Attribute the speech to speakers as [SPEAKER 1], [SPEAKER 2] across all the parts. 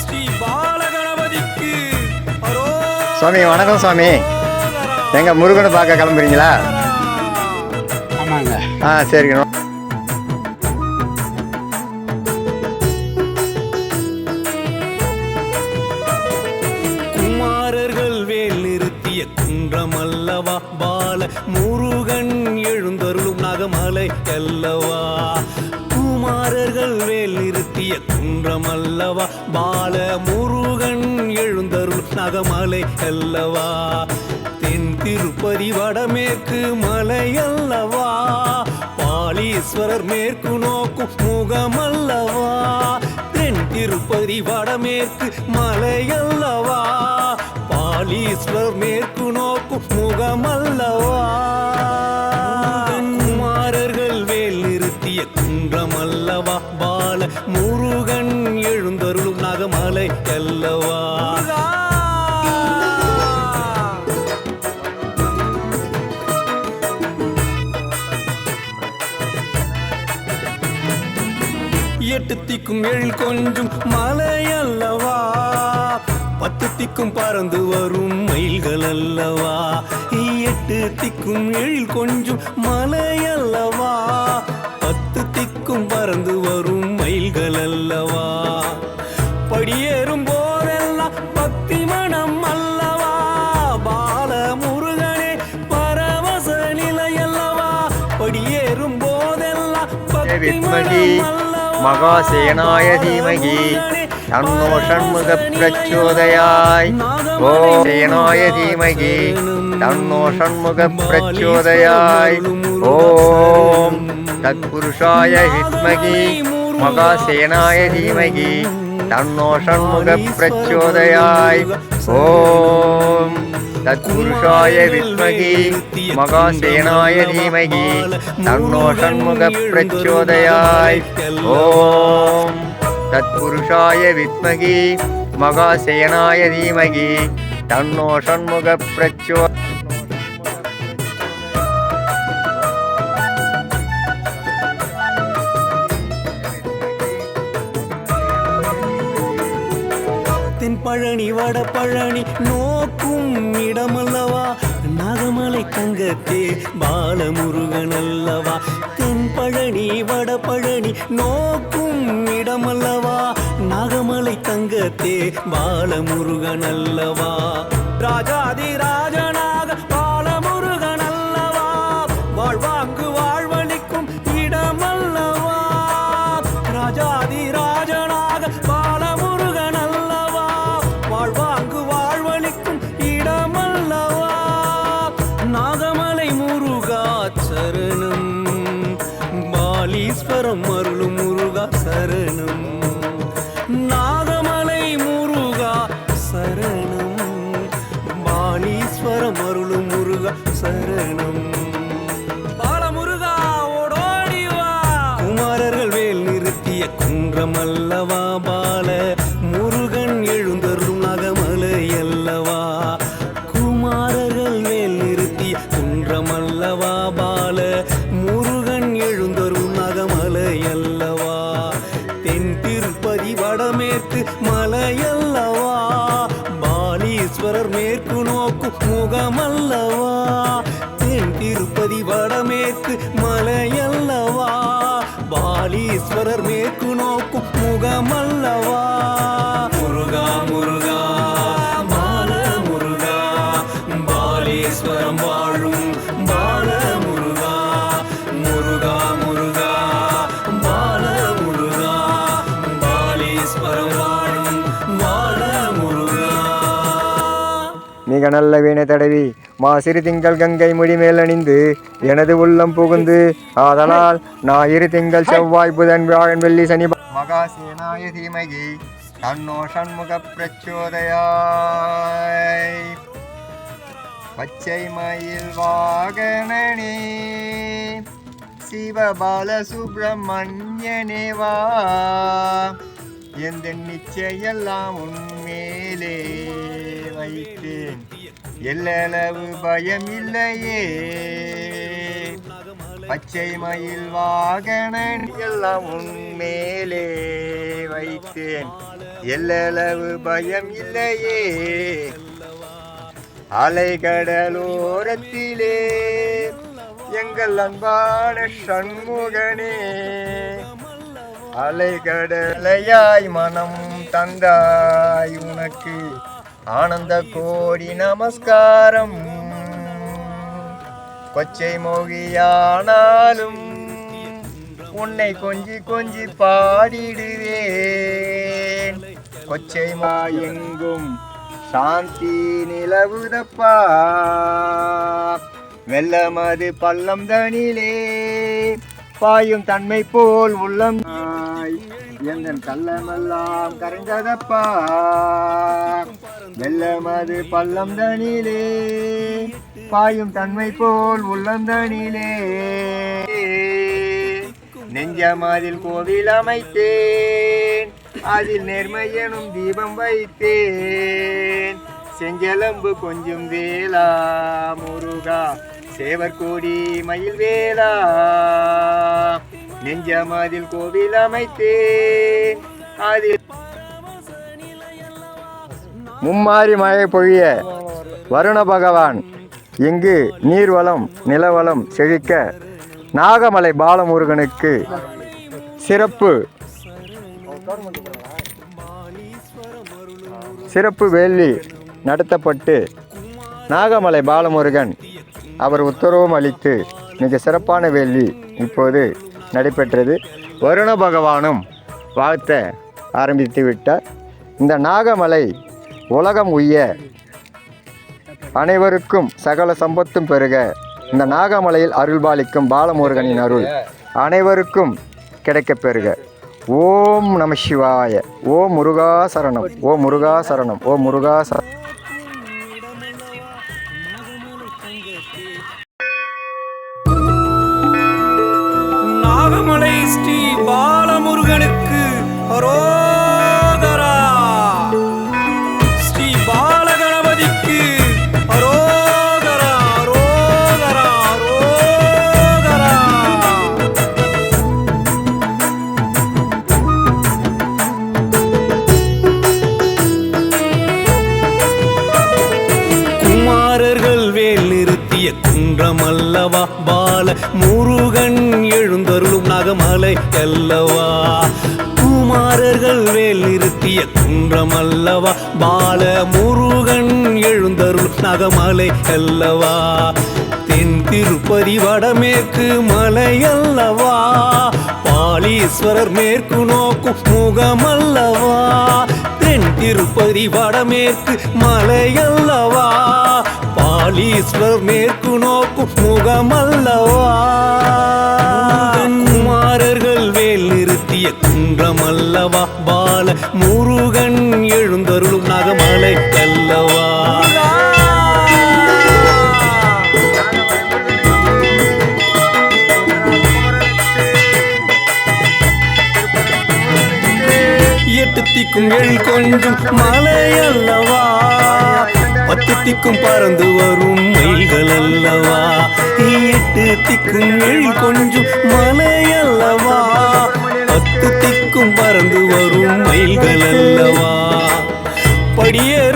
[SPEAKER 1] ஸ்ரீ பாலகணபதிக்கு
[SPEAKER 2] சுவாமி வணக்கம் சுவாமி. எங்க முருகனை பார்க்க கிளம்புறீங்களா?
[SPEAKER 3] ஆமாங்க.
[SPEAKER 2] ஆ சரிங்க.
[SPEAKER 1] குமாரர்கள் வேல் நிறுத்திய குன்றம் அல்லவா பால முருகன் பால முருகன் எழுந்தருள் நகமலை அல்லவா? தென் திருப்பதி வடமேற்கு மலை அல்லவா? பாலீஸ்வரர் மேற்கு நோக்கும் முகமல்லவா தென் திருப்பதி வடமேற்கு மலை அல்லவா? பாலீஸ்வரர் மேற்கு நோக்கும் முகமல்லவா எட்டு திக்கும் எழில் கொஞ்சம் மலை அல்லவா பத்து திக்கும் பறந்து வரும் மயில்கள் அல்லவா. எட்டு திக்கும் எழில் கொஞ்சம் மலை அல்லவா பத்து திக்கும் பறந்து வரும் மயில்கள் அல்லவா. படியேறும் போதெல்லாம் பக்தி மனம் அல்லவா. பால முருகனே பரவச நிலை அல்லவா படியேறும் போதெல்லாம் பக்தி மனம் அல்லவா.
[SPEAKER 2] மகாசேனாய தீமகி தன்னோ ஷண்முக பிரச்சோதயாய். ஓ சேனாய தீமகி தன்னோ ஷண்முக பிரச்சோதயாய். ஓம் தத்புருஷாய வித்மகி மகாசேனாய தீமகி தன்னோ ஷண்முக பிரச்சோதயாய். ஓம் தத்புருஷாய வித்மகி மகாசேனாய தீமகி தன்னோ ஷண்முக பிரச்சோதயாய். ஓம் தத்புருஷாய வித்மகி மகாசேனாய தீமகி தன்னோ பிரச்சோ
[SPEAKER 1] பழனி வட பழனி நோக்கும் இடமல்லவா? நாகமலை தங்கத்தே பாலமுருகன் அல்லவா? தென் பழனி வட பழனி நோக்கும் இடமல்லவா? நாகமலை தங்கத்தே பாலமுருகன் அல்லவா? ராஜாதி ராஜனா நாதம் அருளும் முருகா சரணம். நாதமலை முருகா சரணம். பாலீஸ்வரம் அருளும் முருகா சரணம். பாலமுருகா ஓடோடி வா. குமாரர்கள் வேல் நிறுத்திய குன்றமல்லவா பால.
[SPEAKER 2] மிக நல்ல வீணை தடவி மா சிறு திங்கள் கங்கை முடிமேல் அணிந்து எனது உள்ளம் புகுந்து ஆதலால் ஞாயிறு திங்கள் செவ்வாய் புதன் வியாழன் வெள்ளி சனி மகாசேனாய தீமகி தன்னோ சண்முக பிரச்சோதயாய். பச்சை மயில் வாகனனே சிவபால சுப்பிரமணியனே வா. எந்த நிச்சயெல்லாம் உன்மேலே வைத்தேன்? எல்லளவு பயமில்லையே. பச்சை மயில் வாகனன் எல்லாம் உன்மேலே வைத்தேன். எல்லளவு பயம் இல்லையே அலைகடலோரத்திலே எங்கள் அன்பான சண்முகனே. அலைகடலையாய் மனம் தந்தாய் உனக்கு ஆனந்த கோடி நமஸ்காரம். கொச்சை மோகியானாலும் உன்னை கொஞ்சி கொஞ்சி பாடிடுவேன். கொச்சை மா எங்கும் சாந்தி நிலவுதப்பா. வெள்ளமது பள்ளம் தனிலே பாயும் தன்மை போல் உள்ளம் எங்கள் கள்ளமெல்லாம் கரைந்ததப்பா? வெள்ளமது பள்ளம் தனிலே பாயும் தன்மை போல் உள்ளந்தனிலே நெஞ்சமதில் கோவில் அமைத்தேன் அதில் நேர்மை எனும் தீபம் வைத்தேன். செஞ்சலம்பு கொஞ்சம் வேளா முருகா சேவற்கோடி மயில் வேளா நெஞ்சமாதில் கோவில் அமைத்தேன் அதில் மும்மாரி மழை பொழிய வருண பகவான் இங்கு நீர்வளம் நிலவளம் செழிக்க நாகமலை பாலமுருகனுக்கு சிறப்பு சிறப்பு வேள்வி நடத்தப்பட்டு நாகமலை பாலமுருகன் அவர் உத்தரவும் அளித்து மிக சிறப்பான வேள்வி இப்போது நடைபெற்றது. வருண பகவானும் வாழ்த்த ஆரம்பித்து விட்டார். இந்த நாகமலை உலகம் உய்ய அனைவருக்கும் சகல சம்பத்தும் பெருக. இந்த நாகமலையில் அருள்பாலிக்கும் பாலமுருகனின் அருள் அனைவருக்கும் கிடைக்கப் பெறுக ஓம் நம சிவாய. ஓம் முருகா சரணம். ஓம் முருகா சரணம். ஓம் முருகா
[SPEAKER 1] அரோகரா ஸ்ரீ பாலகணபதிக்கு அரோகரா அரோகரா அரோகரா. குமாரர்கள் வேல் நிறுத்திய குன்றமல்லவா பால முருகன் எழுந்தருளும் நகமலை அல்ல நிறுத்திய குன்றம் அல்லவா பால முருகன் எழுந்தருள் நகமலை அல்லவா? தென் திருப்பதி வடமேற்கு மலை அல்லவா பாலீஸ்வரர் மேற்கு நோக்கும் முகமல்லவா? தென் திருப்பதி வடமேற்கு மலை அல்லவா பாலீஸ்வரர் மேற்கு நோக்கும் முகமல்லவா? குமாரர்கள் நிறுத்திய குன்றமல்லவா பால முருகன் எழுந்தருளும் நகமலை கல்லவா எட்டு திக்கும் எழ் கொஞ்சம் மலை அல்லவா? பத்து திக்கும் பறந்து வரும் மயில்கள் அல்லவா? எட்டு திக்கும் எழ் கொஞ்சம் மலை அல்லவா? படியேறும்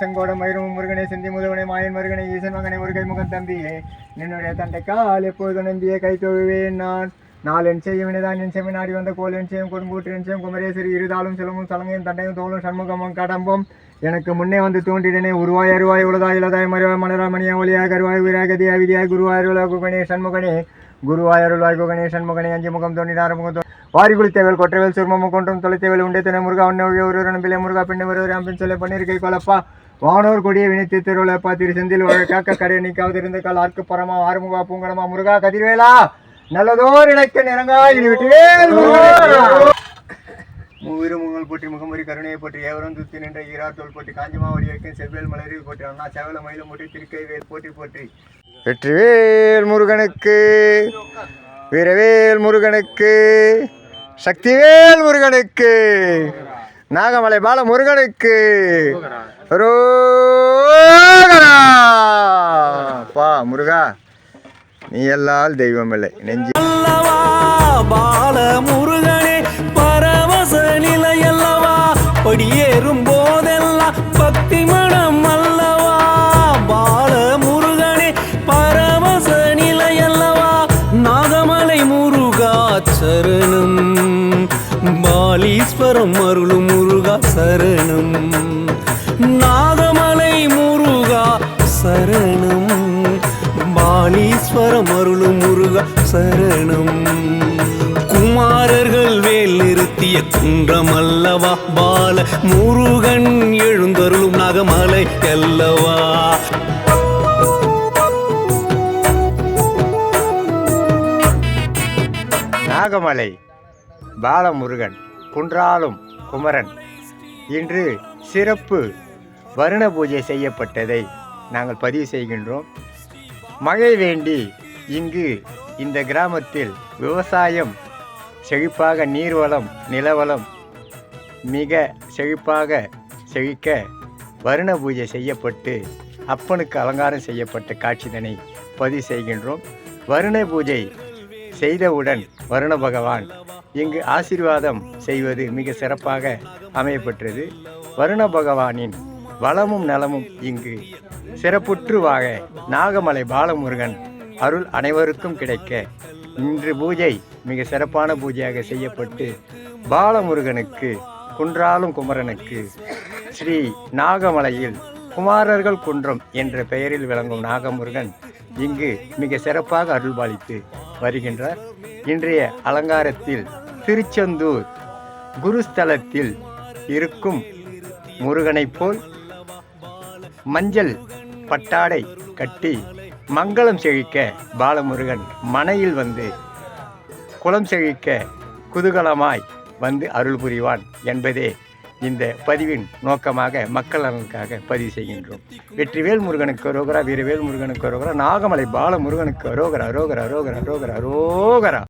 [SPEAKER 2] செங்கோடம் மயிரும் முருகனை செந்தி முதுகனை மாயன் முருகனை ஈசன் மகனை முருகை முகன் தம்பியே. நின்னுடைய தந்தை கால் எப்போது நம்பியே கை தொழுவேன் நான். நாள் என் செய்யும் வினைதான் என் செமினாடி நாடி வந்த கோல் என் செய்யும் கொடுங்கூற்று என் செய்யும் குமரேசரி இருதாலும் சிலமும் சலங்கையும் தண்டையும் தோளும் சண்முகமும் கடம்பும். எனக்கு முன்னே வந்து தோன்றிடனே உருவாய் அருவாய் உலதாய் இலதாய் மருவாய் மலராய் மணியா ஒளியாய் கருவாய் உயிராகதி அவிதியாய் குருவாய் அருளாய் குகனே சண்முகனே. குருவாய் அருள்வாய் குகனே சண்முகனே அஞ்சு முகம் தோன்றினார் முகம் வாரி குளித்தேவல் கொற்றவேல் சுர்மமும் கொன்றும் தொலைத்தேவல் உண்டே துணை முருகா உன்னை ஒரு நம்பிலே முருகா பின்ன ஒரு அம்பின் சொல்ல பண்ணிருக்கை கொலப்பா வானோர் கொடிய வினைத்து திருவிழப்பா திரு செந்தில் வாழ காக்க கடை நீக்காவது இருந்த கால் ஆர்க்கு பரமா ஆறுமுகா பூங்கடமா முருகா கதிர்வேலா நல்லதோர் இணைக்க நிறங்காய் மூவிரு போற்றி முகமுறி கருணையை போற்றி ஏவரும் துத்தி நின்ற ஈராத்தோல் போற்றி காஞ்சிமாவடி வைக்கும் செவ்வேல் மலரி போற்றி அண்ணா செவல மயிலும் போற்றி திருக்கைவேல் போற்றி போற்றி. வெற்றிவேல் முருகனுக்கு வீரவேல் முருகனுக்கு சக்திவேல் முருகனுக்கு. நாகமலை பால முருகனுக்கு ரோகரா. பா முருகா நீ எல்லால் தெய்வம் இல்லை நெஞ்சு.
[SPEAKER 1] பால முருகனே பரவச நிலையல்லவா? படியேறும் போதெல்லாம் பக்தி மனம் அல்லவா? பால முருகனே பரவச நிலையல்லவா? நாகமலை முருகா சரணம். பாலீஸ்வரம் அருளும் சரணம். நாகமலை முருகா சரணம். பாலீஸ்வரம் அருளும் முருகா சரணம். குமாரர்கள் வேல் நிறுத்திய குன்றம் அல்லவா பால முருகன் எழுந்தருளும் நாகமலை அல்லவா?
[SPEAKER 2] நாகமலை பாலமுருகன் குன்றாலும் குமரன். இன்று சிறப்பு வருண பூஜை செய்யப்பட்டதை நாங்கள் பதிவு செய்கின்றோம். மழை வேண்டி இங்கு இந்த கிராமத்தில் விவசாயம் செழிப்பாக நீர்வளம் நிலவளம் மிக செழிப்பாக செழிக்க வருண பூஜை செய்யப்பட்டு அப்பனுக்கு அலங்காரம் செய்யப்பட்ட காட்சிதனை பதிவு செய்கின்றோம். வருண பூஜை செய்தவுடன் வருண பகவான் இங்கு ஆசீர்வாதம் செய்வது மிக சிறப்பாக அமையப்பெற்றது. வருண பகவானின் வளமும் நலமும் இங்கு சிறப்புற்றுவாக நாகமலை பாலமுருகன் அருள் அனைவருக்கும் கிடைக்க இன்று பூஜை மிக சிறப்பான பூஜையாக செய்யப்பட்டு பாலமுருகனுக்கு குன்றாலும் குமரனுக்கு ஸ்ரீ நாகமலையில் குமாரர்கள் குன்றம் என்ற பெயரில் விளங்கும் நாகமுருகன் இங்கு மிக சிறப்பாக அருள்பாலித்து வருகின்றார் இன்றைய அலங்காரத்தில் திருச்செந்தூர் குருஸ்தலத்தில் இருக்கும் முருகனைப் போல் மஞ்சள் பட்டாடை கட்டி மங்களம் செழிக்க பாலமுருகன் மனையில் வந்து குலம் செழிக்க குதூகலமாய் வந்து அருள் புரிவான் என்பதே இந்த பதிவின் நோக்கமாக மக்கள் நலனுக்காக பதிவு செய்கின்றோம். வெற்றிவேல் முருகனுக்கு அரோகரா வீரவேல் முருகனுக்கு அரோகரா நாகமலை பாலமுருகனுக்கு அரோகரா அரோகரா அரோகரா அரோகரா அரோகரா